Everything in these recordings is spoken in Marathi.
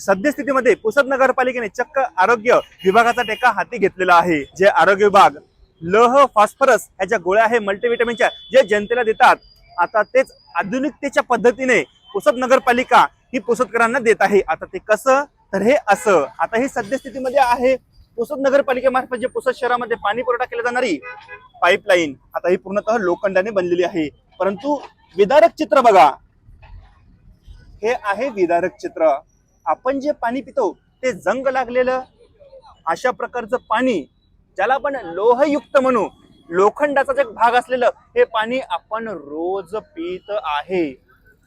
सद्यस्थितीमध्ये पुसद नगरपालिकेने चक्क आरोग्य विभागाचा टेका हाती घेतलेला आहे. जे आरोग्य विभाग लह फॉस्फरस ह्याच्या गोळ्या आहे मल्टीव्हिटॅमिनच्या जे जनतेला देतात आता तेच आधुनिकतेच्या पद्धतीने पुसद नगरपालिका ही पुसदकरांना देत आहे. आता ते कसं? तर हे असं. आता ही सद्यस्थितीमध्ये आहे. पुसद नगरपालिकेमार्फत जे पुसद शहरामध्ये पाणी पुरवठा केला जाणारी पाईपलाईन आता ही पूर्णतः लोखंडाने बनलेली आहे. परंतु विदारक चित्र बघा. हे आहे विदारक चित्र. आपण जे पाणी पितो ते जंग लागलेलं. अशा प्रकारचं पाणी ज्याला आपण लोहयुक्त म्हणू लोखंडाचा जे भाग असलेलं हे पाणी आपण रोज पित आहे.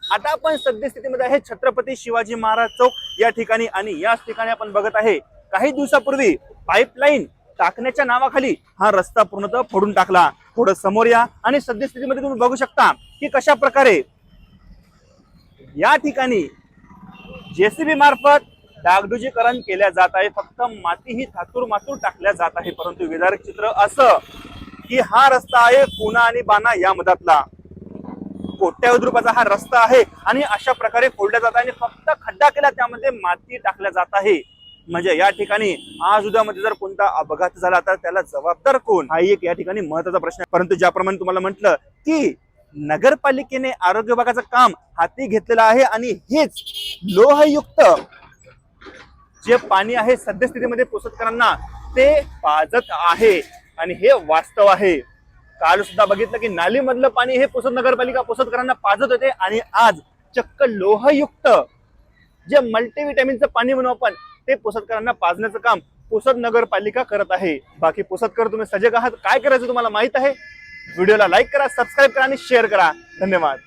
आता आपण सद्यस्थितीमध्ये आहे छत्रपती शिवाजी महाराज चौक या ठिकाणी आणि याच ठिकाणी आपण बघत आहे काही दिवसापूर्वी पाईपलाईन टाकण्याच्या नावाखाली हा रस्ता पूर्णतः फोडून टाकला. थोडं समोर या आणि सद्यस्थितीमध्ये तुम्ही बघू शकता की कशा प्रकारे या ठिकाणी जेसीबी मार्फत डागडुजीकरण केल्या जात आहे. फक्त माती ही थातूर मातूर टाकल्या जात आहे. परंतु विदारक चित्र असं की हा रस्ता आहे पुणा आणि बाना या मधातला. कोट्यावधी रुपयाचा हा रस्ता आहे आणि अशा प्रकारे फोडला जात आहे आणि फक्त खड्डा केला त्यामध्ये माती टाकल्या जात आहे. म्हणजे या ठिकाणी आज उद्यामध्ये जर कोणता अपघात झाला तर त्याला जबाबदार कोण? हा एक या ठिकाणी महत्त्वाचा प्रश्न आहे. परंतु ज्याप्रमाणे तुम्हाला म्हटलं की नगरपालिकेने आरोग्य विभागाचं काम हाती घेतलेलं आहे आणि हेच लोहयुक्त जे पाणी आहे सद्यस्थितीमध्ये पोसतकरांना ते पाजत आहे. आणि हे वास्तव आहे. काल सुद्धा बघितलं की नालीमधलं पाणी हे पुसद नगरपालिका पोसतकरांना पाजत होते आणि आज चक्क लोहयुक्त जे मल्टीव्हिटॅमिनचं पाणी म्हणू आपण ते पोसतकरांना पाजण्याचं काम पुसद नगरपालिका करत आहे. बाकी पुसदकर तुम्ही सजग आहात. काय करायचं तुम्हाला माहीत आहे? व्हिडिओला लाईक करा सबस्क्राईब करा आणि शेअर करा. धन्यवाद.